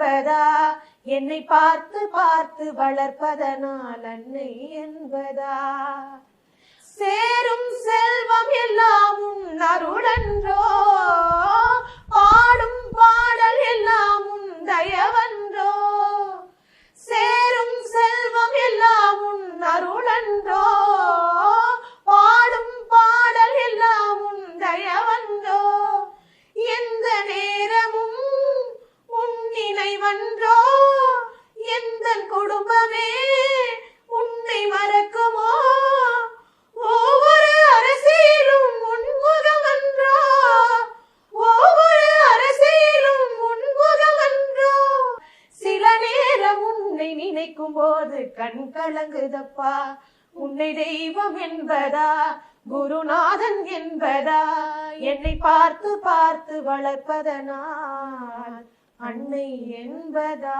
என்பதா? என்னை பார்த்து பார்த்து வளர்ப்பதனால் அன்னை என்பதா? சேரும் நினைவன்றோ எந்த குடும்பமே உன்னை மறக்குமோ? ஒவ்வொரு அரசியலும் உன்முகமன்றோ ஒவ்வொரு அரசியலும் உன்முகமன்றோ சில நேரம் உன்னை நினைக்கும் போது கண் கலங்குதப்பா. உன்னை தெய்வம் என்பதா? குருநாதன் என்பதா? என்னை பார்த்து பார்த்து வளர்ப்பதனால். அன்னை என்பதா